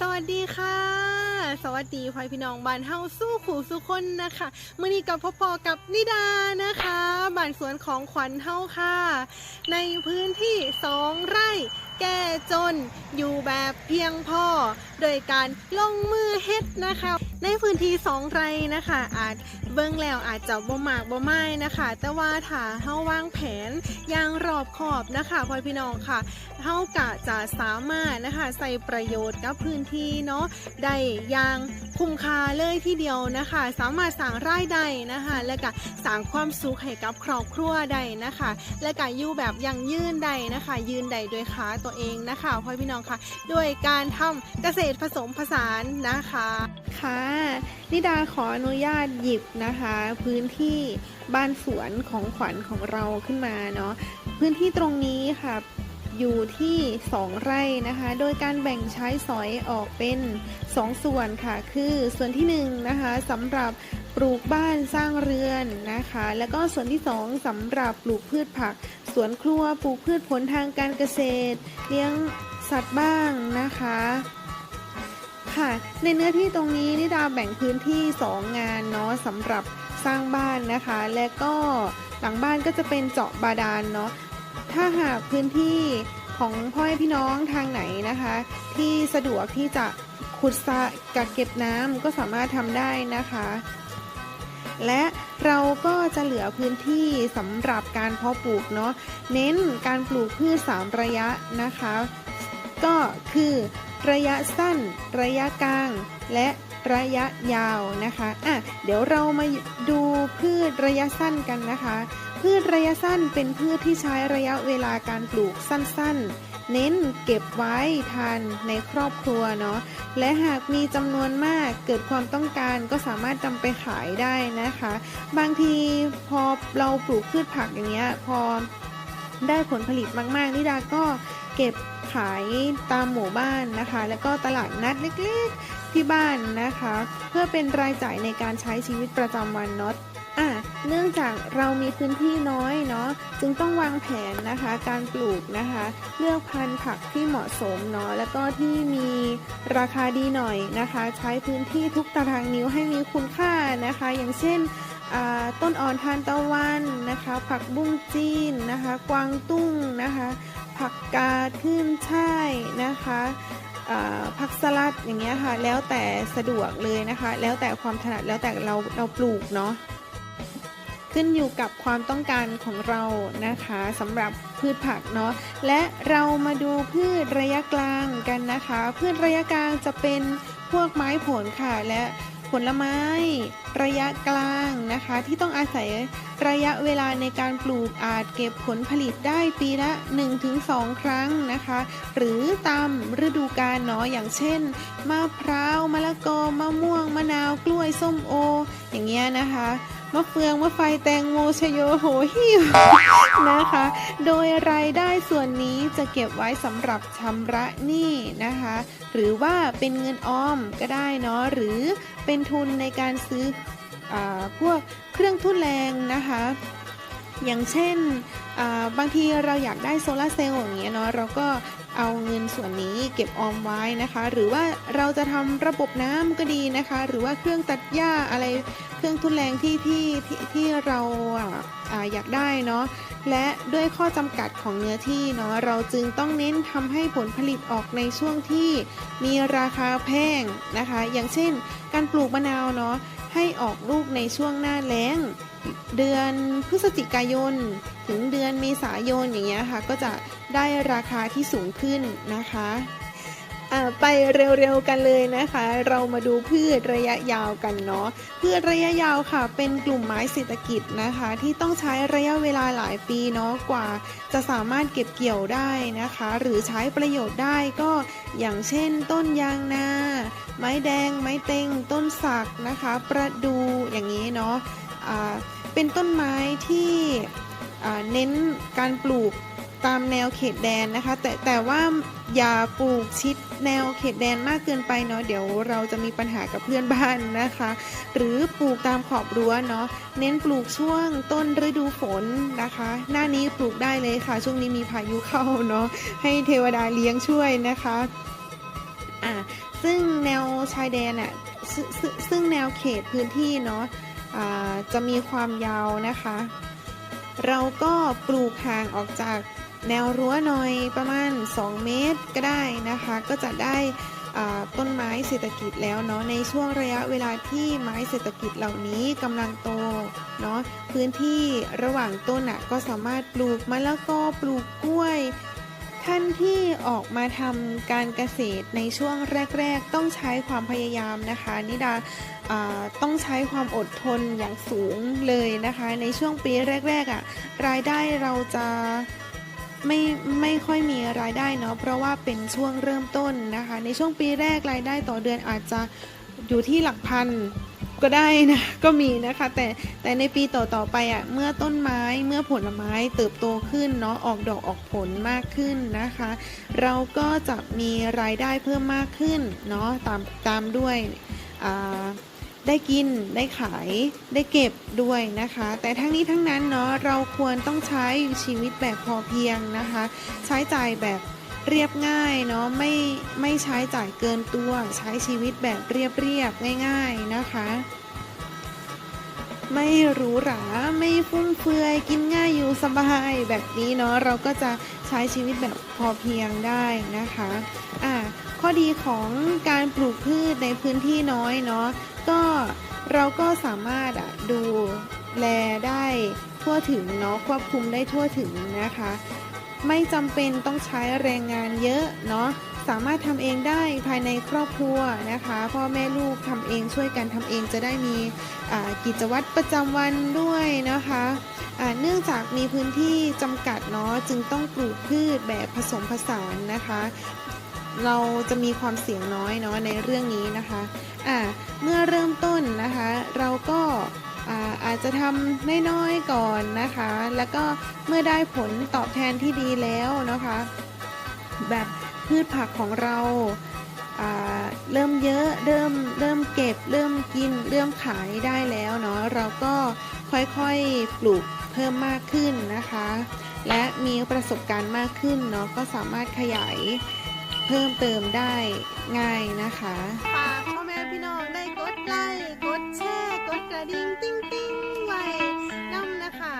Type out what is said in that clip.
สวัสดีค่ะ สวัสดีพ่อพี่น้องบ้านเฮาสู้ขู่สู้คนนะคะมื่อนี้กับพ่อพอกับนิดานะคะบ้านสวนของขวัญเฮาค่ะ ในพื้นที่สองไร่ แก่จนอยู่แบบเพียงพอโดยการลงมือเฮ็ดนะคะ ในพื้นที่สองไร่นะคะ อาจเบิ่งแล้วอาจจะบ่มากบ่ไม่นะคะ แต่ว่าถ้าเฮาวางแผนอย่างรอบขอบนะคะพ่อพี่น้องค่ะเฮากะจะสามารถนะคะใส่ประโยชน์กับพื้นที่เนาะได้อย่างคุ้มค่าเลยทีเดียวนะคะ สามารถสร้างรายได้นะคะ และก็สร้างความสุขให้กับครอบครัวได้นะคะ และก็อยู่แบบยั่งยืนได้นะคะ ยืนได้ด้วยขาตัวเองนะคะพ่อพี่น้องค่ะด้วยการทำเกษตรผสมผสานนะคะค่ะนิดาขออนุญาตหยิบนะคะ พื้นที่บ้านสวนของขวัญของเราขึ้นมาเนาะพื้นที่ตรงนี้ค่ะอยู่ที่ 2 ไร่นะคะ โดยการแบ่งใช้สอยออกเป็น 2 ส่วนค่ะ คือส่วนที่1นะคะสำหรับปลูกบ้านสร้างเรือนนะคะ แล้วก็ส่วนที่ 2สำหรับปลูกพืชผัก สวนครัวปลูกพืชผลทางการเกษตร เลี้ยงสัตว์บ้างนะคะ ค่ะ ในเนื้อที่ตรงนี้นิดาแบ่งพื้นที่ 2 งานเนาะสำหรับสร้างบ้านนะคะ และก็หลังบ้านก็จะเป็นเจาะบาดาลเนาะถ้าหากพื้นที่ของพ่อแม่พี่น้องทางไหนนะคะ ที่สะดวกที่จะขุดสระกักเก็บน้ำก็สามารถทำได้นะคะ และเราก็จะเหลือพื้นที่สำหรับการเพาะปลูกเนาะเน้นการปลูกพืชสามระยะนะคะ ก็คือระยะสั้น ระยะกลาง และระยะยาวนะคะอะเดี๋ยวเรามาดูพืชระยะสั้นกันนะคะ พืชระยะสั้นเป็นพืชที่ใช้ระยะเวลาการปลูกสั้นๆ เน้นเก็บไว้ทานในครอบครัวเนาะ และหากมีจำนวนมากเกิดความต้องการก็สามารถนำไปขายได้นะคะ บางทีพอเราปลูกพืชผักอย่างเงี้ยพอได้ผลผลิตมากๆนิดาก็ เก็บขายตามหมู่บ้านนะคะ แล้วก็ตลาดนัดเล็กๆที่บ้านนะคะ เพื่อเป็นรายจ่ายในการใช้ชีวิตประจำวันเนาะอะเนื่องจากเรามีพื้นที่น้อยเนาะจึงต้องวางแผนนะคะการปลูกนะคะ เลือกพันธุ์ผักที่เหมาะสมเนาะแล้วก็ที่มีราคาดีหน่อยนะคะ ใช้พื้นที่ทุกตารางนิ้วให้มีคุณค่านะคะ อย่างเช่นต้นอ่อนทานตะวันนะคะ ผักบุ้งจีนนะคะ กวางตุ้งนะคะ ผักกาดขึ้นช่ายนะคะผักสลัดอย่างเงี้ยค่ะ แล้วแต่สะดวกเลยนะคะ แล้วแต่ความถนัดแล้วแต่เราเราปลูกเนาะขึ้นอยู่กับความต้องการของเรานะคะสำหรับพืชผักเนาะและเรามาดูพืชระยะกลางกันนะคะ พืชระยะกลางจะเป็นพวกไม้ผลค่ะและ ผลไม้ระยะกลางนะคะ ที่ต้องอาศัยระยะเวลาในการปลูกอาจเก็บผลผลิตได้ปีละ 1-2 ครั้งนะคะ หรือตามฤดูกาลเนาะอย่างเช่นมะพร้าวมะละกอมะม่วงมะนาวกล้วยส้มโอ อย่างเงี้ยนะคะ มะเฟืองมะไฟแตงโมชโยโหหิวนะคะ โดยรายได้ส่วนนี้จะเก็บไว้สำหรับชำระหนี้นะคะ หรือว่าเป็นเงินออมก็ได้เนาะหรือเป็นทุนในการซื้ออพวกเครื่องทุนแรงนะคะ อย่างเช่นบางทีเราอยากได้โซลาเซลล์อย่างเงี้ยเนาะเราก็ เอาเงินส่วนนี้เก็บออมไว้นะคะ หรือว่าเราจะทำระบบน้ำก็ดีนะคะ หรือว่าเครื่องตัดหญ้าอะไรเครื่องทุนแรงที่ที่ที่ที่เราอ่าอยากได้เนาะและด้วยข้อจำกัดของเนื้อที่เนาะเราจึงต้องเน้นทำให้ผลผลิตออกในช่วงที่มีราคาแพงนะคะ อย่างเช่น การปลูกมะนาวเนาะให้ออกลูกในช่วงหน้าแล้งเดือนพฤศจิกายน ถึงเดือนเมษายนอย่างเงี้ยค่ะก็จะ ได้ราคาที่สูงขึ้นนะคะไปเร็วๆกันเลยนะคะ เรามาดูพืชระยะยาวกันเนาะพืชระยะยาวค่ะ เป็นกลุ่มไม้เศรษฐกิจนะคะ ที่ต้องใช้ระยะเวลาหลายปีเนาะกว่า จะสามารถเก็บเกี่ยวได้นะคะ หรือใช้ประโยชน์ได้ก็อย่างเช่น ต้นยางนา ไม้แดง ไม้เต็ง ต้นสักนะคะ ประดูอย่างนี้เนาะอ่าเป็นต้นไม้ที่เน้นการปลูก ตามแนวเขตแดนนะคะ แต่แต่ว่าอย่าปลูกชิดแนวเขตแดนมากเกินไปเนาะเดี๋ยวเราจะมีปัญหากับเพื่อนบ้านนะคะ หรือปลูกตามขอบรั้วเนาะเน้นปลูกช่วงต้นฤดูฝนนะคะ หน้านี้ปลูกได้เลยค่ะ ช่วงนี้มีพายุเข้าเนาะให้เทวดาเลี้ยงช่วยนะคะอ่าซึ่งแนวชายแดนอะซึ่งซึ่งแนวเขตพื้นที่เนาะอ่าจะมีความยาวนะคะ เราก็ปลูกห่างออกจาก แนวรั้วหน่อยประมาณ 2 เมตรก็ได้นะคะ ก็จะได้ต้นไม้เศรษฐกิจแล้วเนาะในช่วงระยะเวลาที่ไม้เศรษฐกิจเหล่านี้กำลังโตเนาะพื้นที่ระหว่างต้นอะก็สามารถปลูกมะละกอปลูกกล้วย ท่านที่ออกมาทำการเกษตรในช่วงแรก ๆ ต้องใช้ความพยายามนะคะนิดาอ่าต้องใช้ความอดทนอย่างสูงเลยนะคะ ในช่วงปีแรกๆอะรายได้เราจะ ไม่ไม่ค่อยมีรายได้เนาะเพราะว่าเป็นช่วงเริ่มต้นนะคะ ในช่วงปีแรกรายได้ต่อเดือนอาจจะอยู่ที่หลักพันก็ได้นะก็มีนะคะ แต่แต่ในปีต่อๆไปอะเมื่อต้นไม้เมื่อผลไม้เติบโตขึ้นเนาะออกดอกออกผลมากขึ้นนะคะ เราก็จะมีรายได้เพิ่มมากขึ้นเนาะตามตามด้วยอ่า ได้กินได้ขายได้เก็บด้วยนะคะ แต่ทั้งนี้ทั้งนั้นเนาะเราควรต้องใช้ชีวิตแบบพอเพียงนะคะ ใช้จ่ายแบบเรียบง่ายเนาะไม่ไม่ใช้จ่ายเกินตัว ใช้ชีวิตแบบเรียบเรียบง่าย ๆนะคะ ไม่หรูหราไม่ฟุ่มเฟือยกินง่ายอยู่สบายแบบนี้เนาะเราก็จะใช้ชีวิตแบบพอเพียงได้นะคะอะข้อดีของการปลูกพืชในพื้นที่น้อยเนาะก็เราก็สามารถอะดูแลได้ทั่วถึงเนาะควบคุมได้ทั่วถึงนะคะ ไม่จำเป็นต้องใช้แรงงานเยอะเนาะ สามารถทำเองได้ภายในครอบครัวนะคะ พ่อแม่ลูกทำเองช่วยกันทำเองจะได้มีกิจวัตรประจำวันด้วยนะคะเนื่องจากมีพื้นที่จำกัดเนาะจึงต้องปลูกพืชแบบผสมผสานนะคะ เราจะมีความเสี่ยงน้อยเนาะในเรื่องนี้นะคะอ่าเมื่อเริ่มต้นนะคะ เราก็อาอาจจะทำน้อยๆก่อนนะคะ แล้วก็เมื่อได้ผลตอบแทนที่ดีแล้วนะคะ แบบ พืชผักของเราเริ่มเยอะเริ่มเริ่มเก็บ เริ่มกินเริ่มขายได้แล้วเนาะเราก็ค่อยๆปลูกเพิ่มมากขึ้นนะคะ และมีประสบการณ์มากขึ้นเนาะก็สามารถขยายเพิ่มเติมได้ง่ายนะคะ